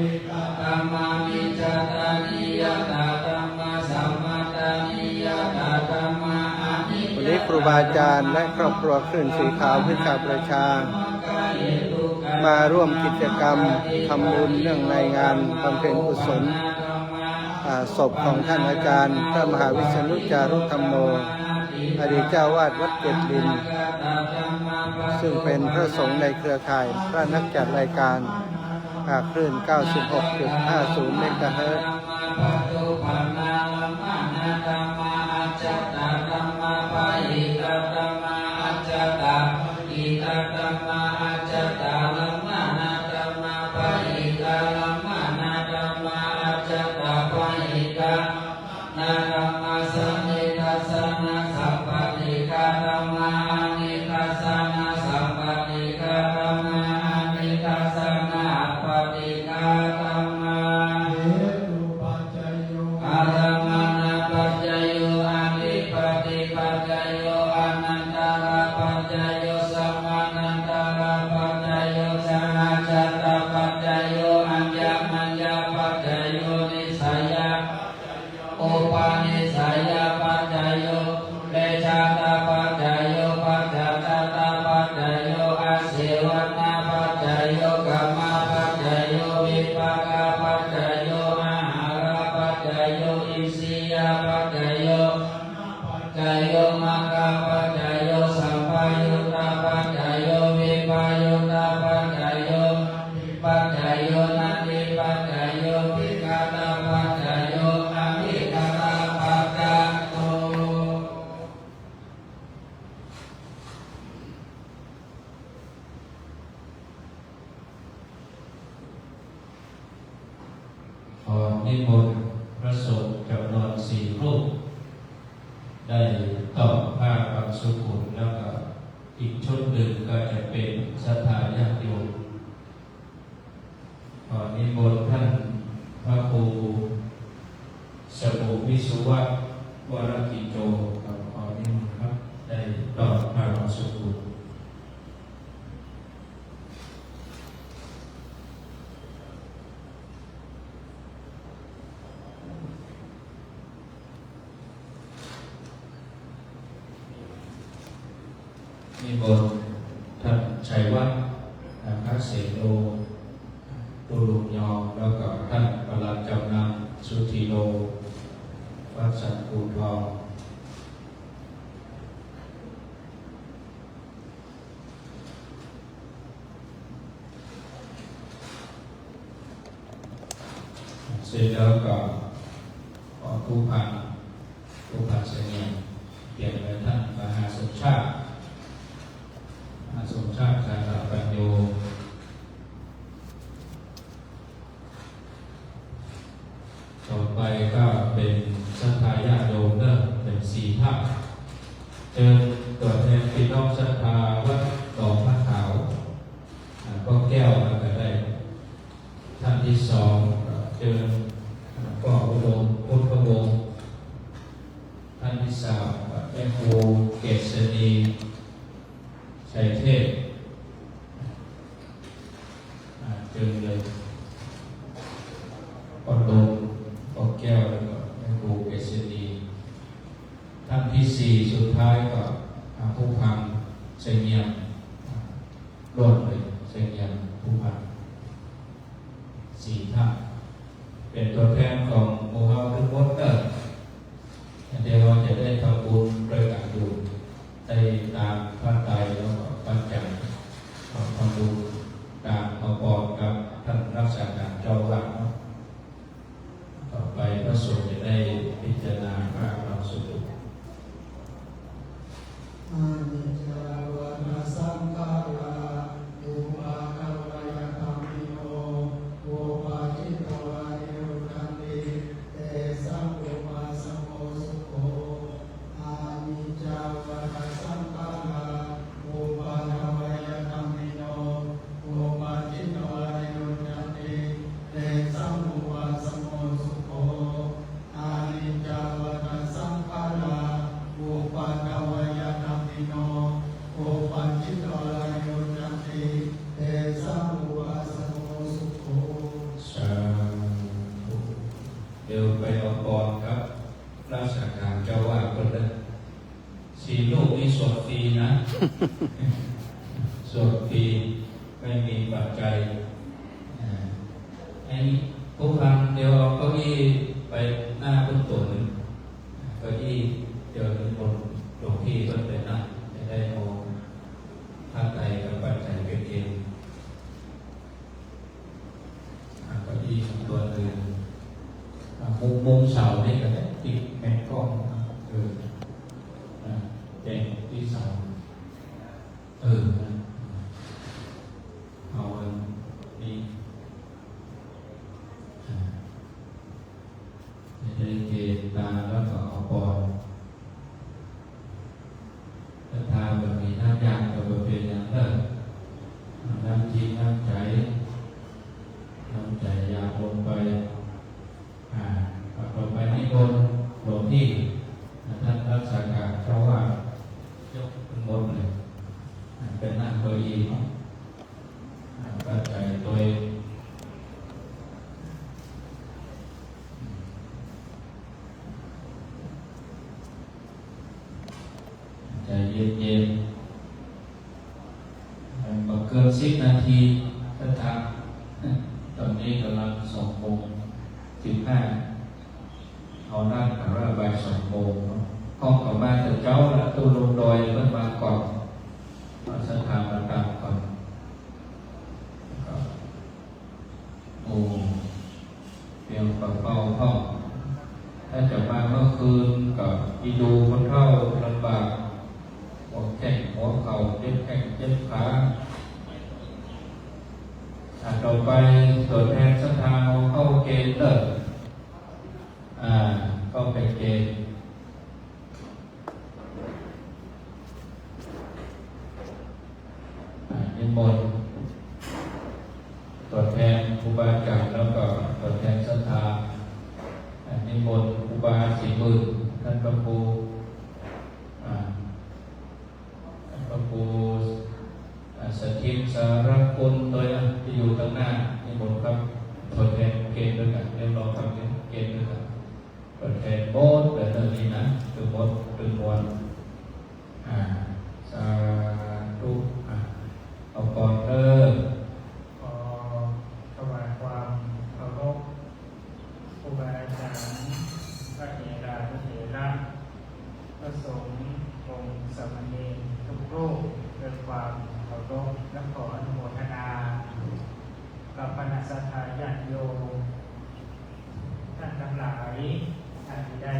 วิตตามานิจตานิยตาธรรมสัมมาตานิยตาธรรมาอานิวันนี้ครูบาอาจารย์และครอบครัวคลื่นสีขาวพิชาประชา มาร่วมกิจกรรมทำบุญเรื่องในงานบำเพ็ญกุศลศพของท่านอาจารย์ พระมหาวิษณุจารุธรรมโม อดีตเจ้าวาดวัดเกติน ซึ่งเป็นพระสงฆ์ในเครือข่ายพระนักจัดรายการ คลื่น 96.50 เมกะเฮิรตซ์ นิมนต์พระสงฆ์จำนวนสี่รูป ได้ต่อผ้าบางสุขุนแล้วก็อีกชุดหนึ่งก็จะเป็นสถาญาติโยมขอนิมนต์ท่านพระครูสมุวิสุวะวรกิจโจครับขอนิมนต์ครับได้ต่อผ้าบางสุขุนมนต์ท่านชัยวัฒน์พระเสโนตุลุญยอมแล้วก็ท่านประหลัดกำนันสุธีโล วัดสันปูทองเสร็จแล้วก็ขอผู้พันผู้พันเสนียงเปลี่ยนไปท่านมหาสมชาติอาสมชาติสารปัญโยต่อไปก็เป็นสัทธาญาติโยมเนอะ เป็นสี่ท่านเชิญตัวแทนพี่น้องศรัทธาวัดหนองพระขาวก็แก้วแล้วก็ได้ ท่านที่สองเชิญก็อุดมพุทธวงศ์ท่านที่สามแม่ครูเกษณีชัยเทพอ่าเจอเลยปอดมปอแก้วแล้วก็แม่ครูเกษณีท่านที่ สี่สุดท้ายก็อ่าผู้พังเสงเงียม สวดฟรีไม่มีปัจจัยอันนี้ผู้ฟังเดี๋ยวเอาเก้าอี้ไปหน้าคุณตุนก็ที่เจอคนหลวงพี่ต้นเป็นั่งจะได้มองท่าใจกับปัจจัยเป็นเองก็ที่ตัวหนึ่งมุมมุมเสาเนี่ก็ได้ติดแม่กล้องเออแดงที่เสาเออ ก่อนเาสังขารประกาบก่อนโอ้เพียงกับเป้าเข้าถ้าจะมาเมื่อคืนกับอีดูคนเท่าลำบากหัวแข็งหัวเข่าเจ็บแข้งเจ็บขาถ้าเราไปตรวจแทนสถาเข้าเกณฑ์เลิกอ่าก็เป็นเกณฑ์ ธาญาติโยมท่านทั้งหลายท่านได้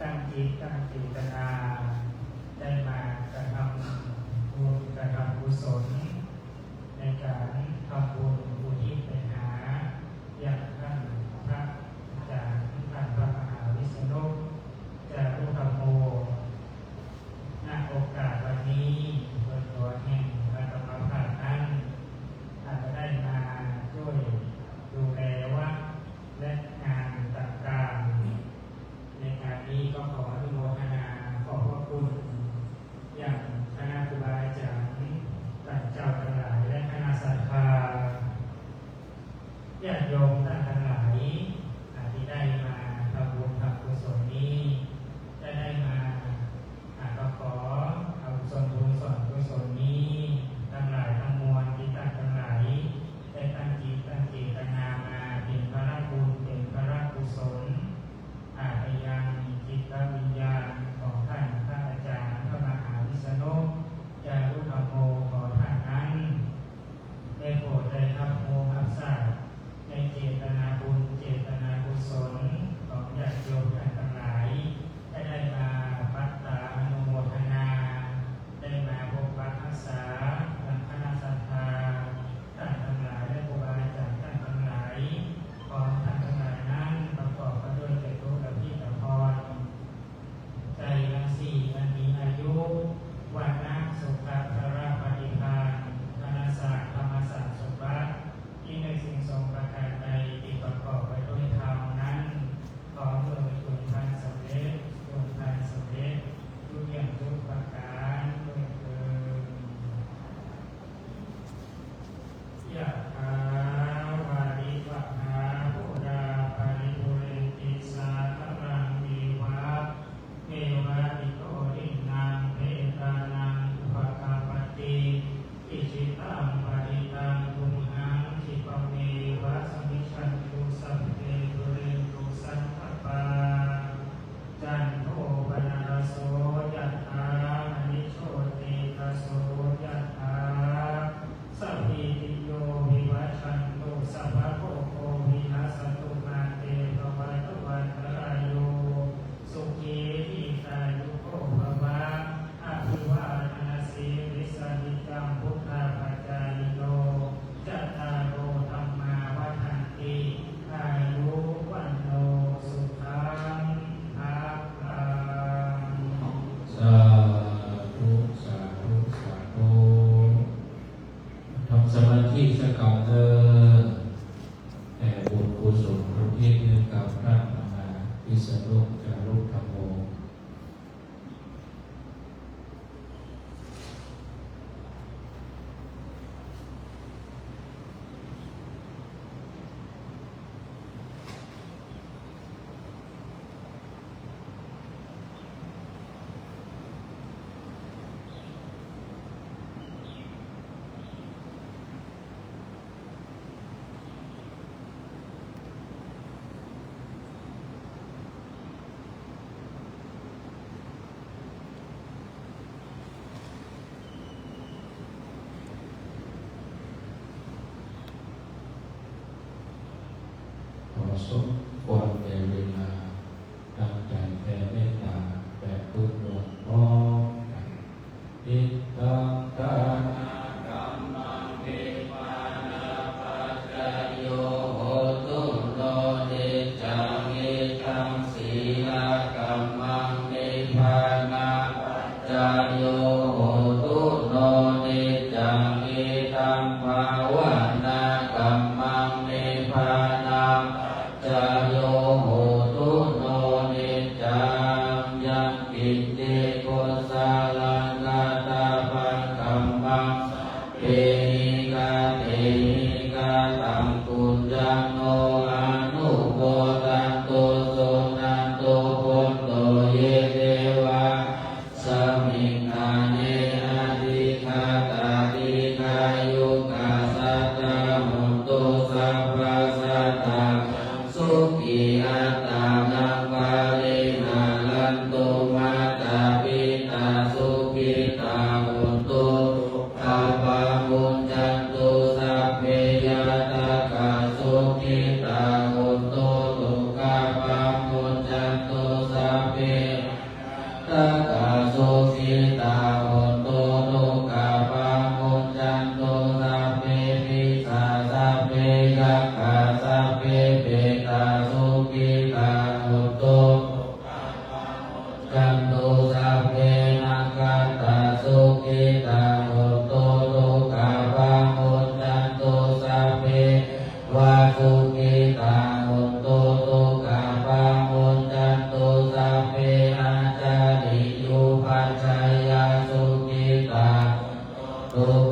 ตั้งจิตตั้งจิตนา ได้มากระทำบุญกระทำบุญศลในการทำบุญ ขอสม ตุกา